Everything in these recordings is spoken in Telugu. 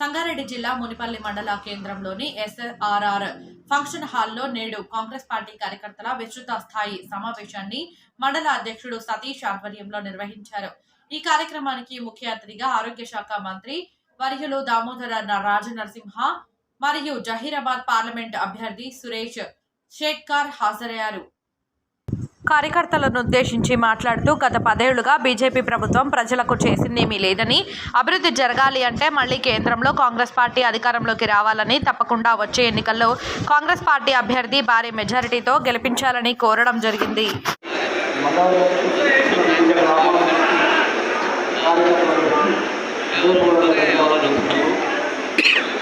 సంగారెడ్డి జిల్లా మునిపల్లి మండల కేంద్రంలోని ఎస్ఆర్ఆర్ ఫంక్షన్ హాల్లో నేడు కాంగ్రెస్ పార్టీ కార్యకర్తల విస్తృత స్థాయి సమావేశాన్ని మండల అధ్యక్షుడు సతీష్ ఆధ్వర్యంలో నిర్వహించారు. ఈ కార్యక్రమానికి ముఖ్య అతిథిగా ఆరోగ్య శాఖ మంత్రి వర్యులు దామోదర రాజనరసింహ మరియు జహీరాబాద్ పార్లమెంట్ అభ్యర్థి సురేష్ షేఖ్కార్ హాజరయ్యారు. కార్యకర్తలను ఉద్దేశించి మాట్లాడుతూ గత పదేళ్ళుగా బీజేపీ ప్రభుత్వం ప్రజలకు చేసిందేమీ లేదని అభివృద్ధి జరగాలి అంటే మళ్ళీ కేంద్రంలో కాంగ్రెస్ పార్టీ అధికారంలోకి రావాలని తప్పకుండా వచ్చే ఎన్నికల్లో కాంగ్రెస్ పార్టీ అభ్యర్థి భారీ మెజారిటీతో గెలిపించాలని కోరడం జరిగింది.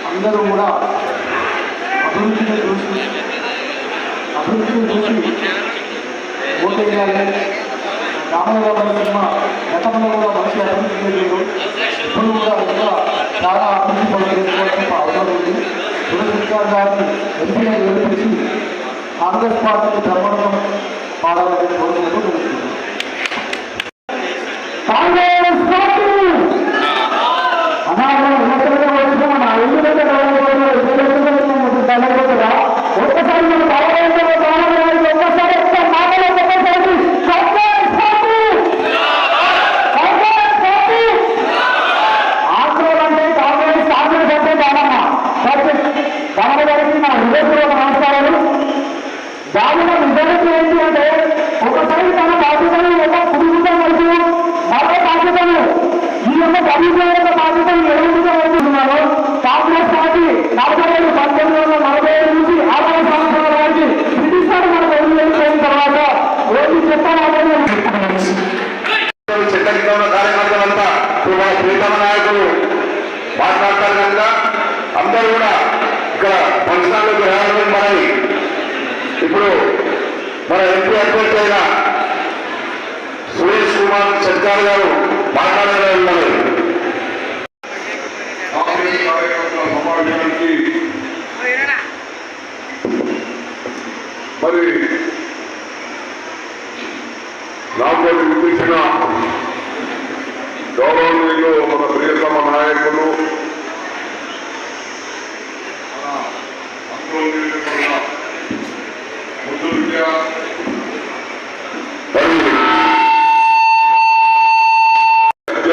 అందరూ కూడా అభివృద్ధిని చూసి అభివృద్ధిని చూసి ఓటేయాలి. రామయ్య సినిమా గతంలో కూడా మంచి అభివృద్ధి చేశారు ఇప్పుడు కూడా ఇంకా చాలా అభివృద్ధి పనులు చేసుకోవాల్సిన అవసరం ఉంది. సురేష్ గారిని ఎంపీగా గెలిపించి కాంగ్రెస్ పార్టీకి ధర్మం పాడాలని కోరుకుంటూ జరుగుతుంది కాంగ్రెస్ పార్టీ అనాథ ఉన్నతంగా వచ్చిన నా ఇల్లు దగ్గర ఒక్కసారి మన బాలయ్య బాలయ్య ఒక్కసారి ఒక్క మాటలో ఒక్కసారి కాంగ్రెస్ పార్టీ కాంగ్రెస్ పార్టీ ఆంధ్రలో అంటే కాంగ్రెస్ కాంగ్రెస్ అంటే బాలమ్మ బాబు గారికి నా హృదయపూర్వక నమస్కారాలు. బాబు గారు నిజానికి ఏంటి అంటే ఒకసారి తన బాధ్యతను ఒక పురుగుగా మరియు మరో బాధ్యతను ఈ యొక్క అభివృద్ధి యొక్క బాధ్యతను నిర్వహించడం అనుకుంటున్నాను కాంగ్రెస్ పార్టీ నలభై ఏడు పంతొమ్మిది వందల నలభై ఏడు నుంచి ఆదాయ సంవత్సరాల వారికి బ్రిటిష్ వారు మనకు వదిలిపోయిన తర్వాత రోజు చెప్పాలని చట్టంగా ఉన్న కార్యకర్తలంతా మా ప్రీతమ నాయకులు మాట్లాడతారు కనుక అందరూ కూడా ఇక్కడ ఫంక్షన్లకు రావడం మనవి ఇప్పుడు మన ఎంపీ అభ్యర్థి అయిన సురేష్ కుమార్ సర్కార్ గారు మాట్లాడారు మనల్ని కాంగ్రెస్ కార్యకర్తల సమావేశానికి మరి నాతో వినిపించిన గౌరవనీయులు మన ప్రియతమ నాయకులు మన అందులో మన ముద్దు విద్య వైద్య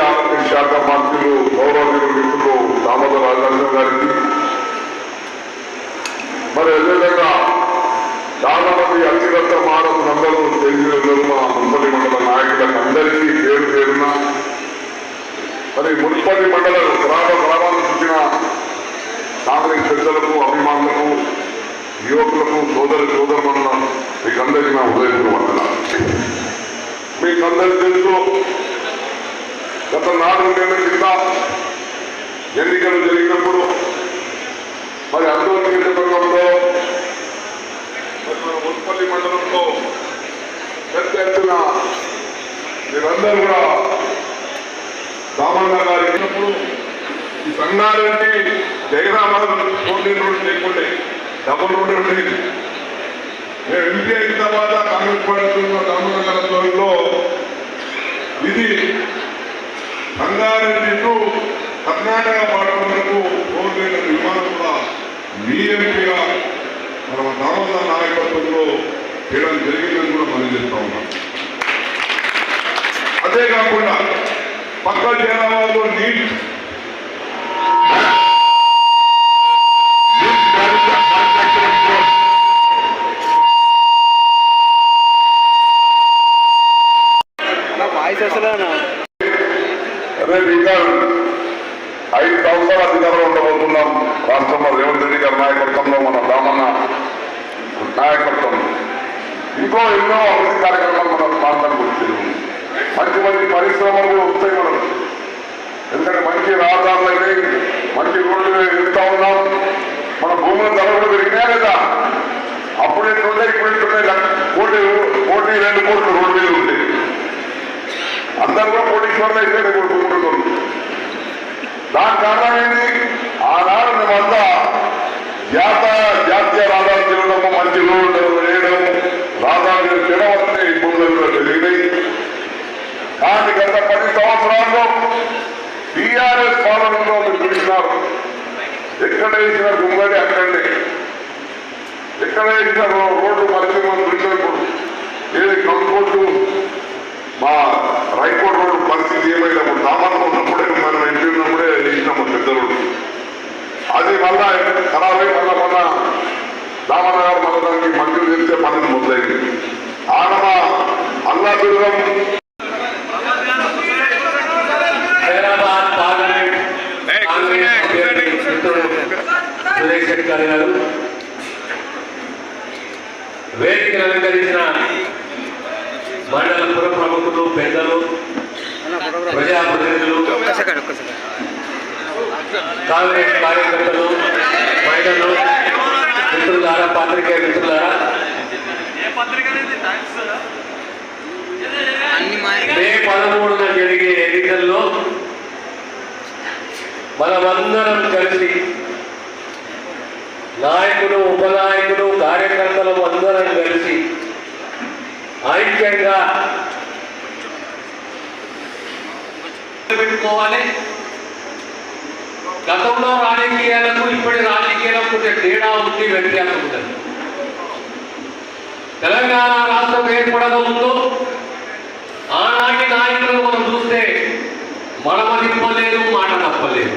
ఆరోగ్య శాఖ మంత్రులు గౌరవనీయులు మిత్రులు దామోదర రాజేంద్ర గారికి మరి అదేవిధంగా చాలా మంది అతిగత మానవులందరూ తెలియజేయడం మా మున్సిపల్ మండల నాయకులకు అందరికీ పేరు పేరున మరి మున్సిపల్ మండల గ్రామ గ్రామాలకు చూసిన కాంగ్రెస్ పెద్దలకు అభిమానులకు యువకులకు సోదరి సోదరులను మీకందరికీ నా ఉదయం మీకందరికీ తెలుసు గత నాలుగు నెలల కింద ఎన్నికలు జరిగినప్పుడు మరి అందరూ నియోజకవర్గంలో మరి మన మున్పల్లి మండలంలో పెద్ద ఎత్తున మీరందరూ కూడా రామన్న గారు ఇచ్చినప్పుడు ఈ సంఘాలన్నీ జయరామాలు పోటీ రోడ్డు లేకుండే డబుల్ రోడ్డు ఉండేది మేము ఎంపీ అయిన తర్వాత కాంగ్రెస్ పార్టీ రామన్న గారి ఇది సంగారెడ్డి టు కర్ణాటక బార్డర్ వరకు రోడ్డు నిర్మాణం కూడా మీ ఎంపీగా మన నర్మదా నాయకత్వంలో చేయడం జరిగిందని కూడా మనం చెప్తా ఉన్నాం. అదే కాకుండా పక్క జనాభాలో neat neat manufacturing course voice అసలు అదే ఇంకా ఐదు సంవత్సరాల అధికారం ఉండబోతున్నాం రాష్ట్రంలో రేవంత్ రెడ్డి గారి నాయకత్వంలో మన రామన్న నాయకత్వం ఇంకో ఎన్నో అభివృద్ధి కార్యక్రమాలు మన ప్రాంతానికి వచ్చింది మంచి మంచి పరిశ్రమలు వస్తాయి మనం ఎందుకంటే మంచి రహదారులు అయినాయి మంచి రోడ్లు వెళ్తా ఉన్నాం. మన భూముల ధరలు పెరిగినా లేదా? అప్పుడు ఎట్లుండే ఇప్పుడు ఎట్లుండే కోటి కోటి రెండు కోట్లు రోడ్డు మీద ఉంది అందరూ కోటీశ్వరులు అయితే భూములు దాని కారణం ఏంటి? ఆనాడు మేమంతా జాత జాతీయ రహదారి తిరగడము మంచి రోడ్డు వేయడం రహదారి తిరగవలసిన ఇబ్బందులు కూడా జరిగినాయి కానీ గత పది సంవత్సరాల్లో టీఆర్ఎస్ పాలనలో మీరు చూసినారు. ఎక్కడ వేసిన గుమ్మడి అక్కడనే ఎక్కడ వేసిన రోడ్డు మధ్య మనం చూసినప్పుడు ఏది కంపోర్టు మా రైకోట్ రోడ్డు పరిస్థితి ఏమైనప్పుడు దామాలు ఉన్నప్పుడే మనం ఇంటి ఉన్నప్పుడే వేసినాము పెద్దలు. అది మళ్ళా ఖరాబై మళ్ళా మళ్ళా రామన్న గారు మళ్ళా దానికి మంజూరు చేస్తే పనులు మొదలైంది ఆడమ అల్లా దుర్గం సురేష్ గారు వేదికను అలంకరించిన మండల పుర ప్రముఖులు పెద్దలు ప్రజాప్రతినిధులు కాంగ్రెస్ కార్యకర్తలు మహిళలు మిత్రులారా పాత్రికేయ మిత్రులారా. మే పదమూడున జరిగే ఎన్నికల్లో మనమందరం కలిసి నాయకులు ఉపనాయకులు కార్యకర్తలు అందరం కలిసి ఐక్యంగా పెట్టుకోవాలి. గతంలో రాజకీయాలకు ఇప్పటి రాజకీయాలకు కొంచెం తేడా ఉంది వ్యత్యాసం ఉంటుంది తెలంగాణ రాష్ట్రం ఏర్పడక ముందు ఆనాటి నాయకులను మనం చూస్తే మడమ తిప్పలేదు మాట తప్పలేదు.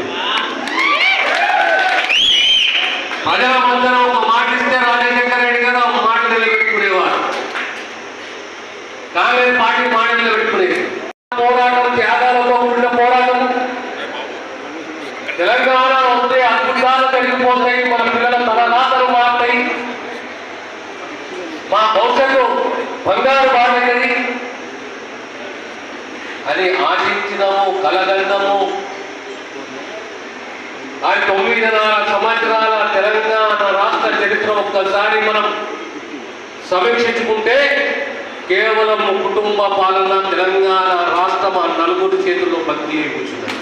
ప్రజల మధ్యన ఒక మాట ఇస్తే రాజశేఖర రెడ్డి గారు ఒక మాట నిలబెట్టుకునేవారు కాంగ్రెస్ పార్టీ మాట నిలబెట్టుకునేది పోరాటం త్యాగాలతో కూడిన పోరాటం తెలంగాణ వస్తే అద్భుతాలు జరిగిపోతాయి మన పిల్లల తలరాతలు మారుతాయి మా భవిష్యత్తు బంగారు బాగుంటుంది అని ఆశించినము కలగందము ఆ తొమ్మిదిన్నర సంవత్సరాల తెలంగాణ రాష్ట్ర చరిత్ర ఒక్కసారి మనం సమీక్షించుకుంటే కేవలం కుటుంబ పాలన తెలంగాణ రాష్ట్రం ఆ నలుగురు చేతుల్లో బందీ అయి కూర్చున్నది.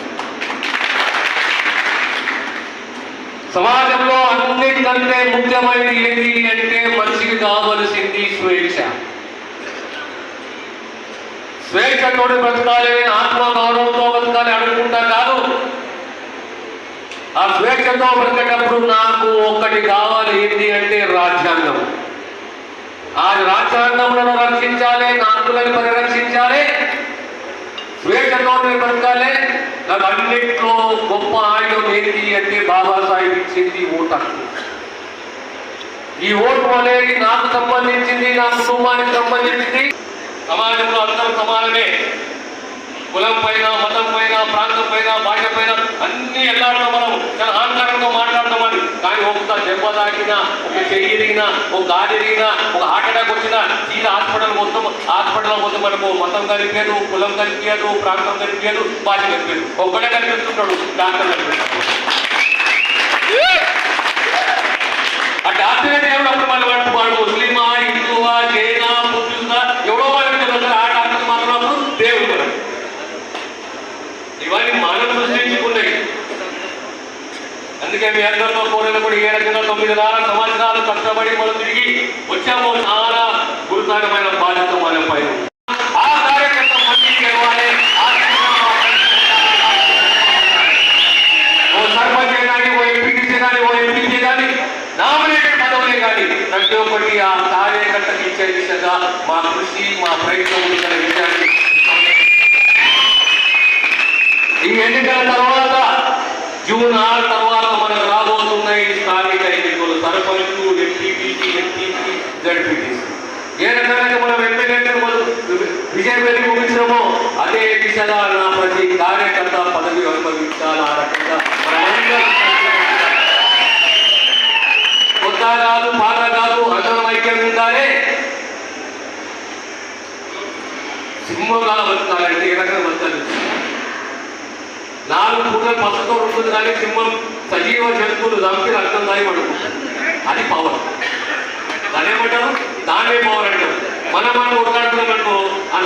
సమాజంలో అన్నిటికంటే ముఖ్యమైనది ఏంటి అంటే మనిషికి కావలసింది స్వేచ్ఛ. స్వేచ్ఛతోటి బ్రతకాలి ఆత్మ గౌరవంతో బ్రతకాలి అనుకుంటా కాదు. ఆ స్వేచ్ఛతో బ్రతికేటప్పుడు నాకు ఒక్కటి కావాలి ఏంటి అంటే రాజ్యాంగం. ఆ రాజ్యాంగంలో రక్షించాలి నాకులను పరిరక్షించాలి స్వేచ్ఛతో బ్రతకాలి. నాకు అన్నింటిలో గొప్ప ఆయుధం ఏంటి అంటే బాబాసాహెబ్ ఇచ్చింది ఓటు ఈ ఓటు అనేది నాకు సంబంధించింది నా కుటుంబానికి సంబంధించింది. సమాజంలో అందరూ సమానమే. కులం పైన మతం పైన ప్రాంతం పైన భాష పైన అన్ని ఎల్లాడతాం మనం చాలా అహంకారంతో మాట్లాడతామని కానీ ఒక్క దెబ్బ తాకినా ఒక చెయ్యి ఇరిగినా ఒక గాలి ఇరిగినా ఒక హార్ట్ అటాక్ వచ్చినా తీరా హాస్పిటల్ మొత్తం హాస్పిటల్ మొత్తం మనకు మతం కనిపించదు కులం కనిపించదు ప్రాంతం కనిపించదు భాష కనిపించదు. ఒక్కడే కనిపిస్తుంటాడు డాక్టర్ కనిపిస్తాడు. ఆ డాక్టర్ అంటే ఎవరు అప్పుడు మళ్ళీ వాడు ముస్లిం ముస్లిమా హిందువా జైనా బుద్ధిస్తా ఎవడో వాళ్ళు ఆ డాక్టర్ మాత్రం అప్పుడు దేవుడు మనకు. ఇవన్నీ మనం సృష్టించుకున్నాయి అందుకే మీ అందరితో కోరినప్పుడు ఏ రకంగా తొమ్మిదిన్నర సంవత్సరాలు కష్టపడి మనం తిరిగి వచ్చాము చాలా గురుతరమైన బాధ్యత మన పైన ఆ కార్యకర్త మళ్ళీ గెలవాలి. ఓ సర్పంచ్ కానీ ఓ ఎంపీటీసీ కానీ ఓ ఎంపీసీ కానీ నామినేటెడ్ పదవులే కానీ ప్రతి ఒక్కటి ఆ కార్యకర్తకి ఇచ్చే దిశగా మా కృషి మా ప్రయత్నం విషయాన్ని ఈ ఎన్నికల తర్వాత జూన్ ఆరు తర్వాత మనం రాబోతున్నాయి స్థానిక ఎన్నికలు. సర్పంచ్ ఎంపీటీసీ ఎంపీసీ జడ్పీటీసీ ఏ రకంగా మనం ఎమ్మెల్యే విజయం వెళ్ళి ముగించామో అదే దిశగా నా ప్రతి కార్యకర్త పదవి అనుభవించాలి. ఆ రకంగా కొత్త కాదు పాత కాదు అందరం ఐక్యం ఉండాలి. సింహంగా బతకాలంటే ఏ రకంగా బతకాలి నాలుగు పూటలు పసుతో ఉంటుంది కానీ సింహం సజీవ జంతువులు చంపి రక్తం దాయి అది పవర్ దాన్ని ఏమంటారు దాన్నే పవర్ అంటారు. మనం మనం కొట్లాడుతున్నాం అనుకో ఆ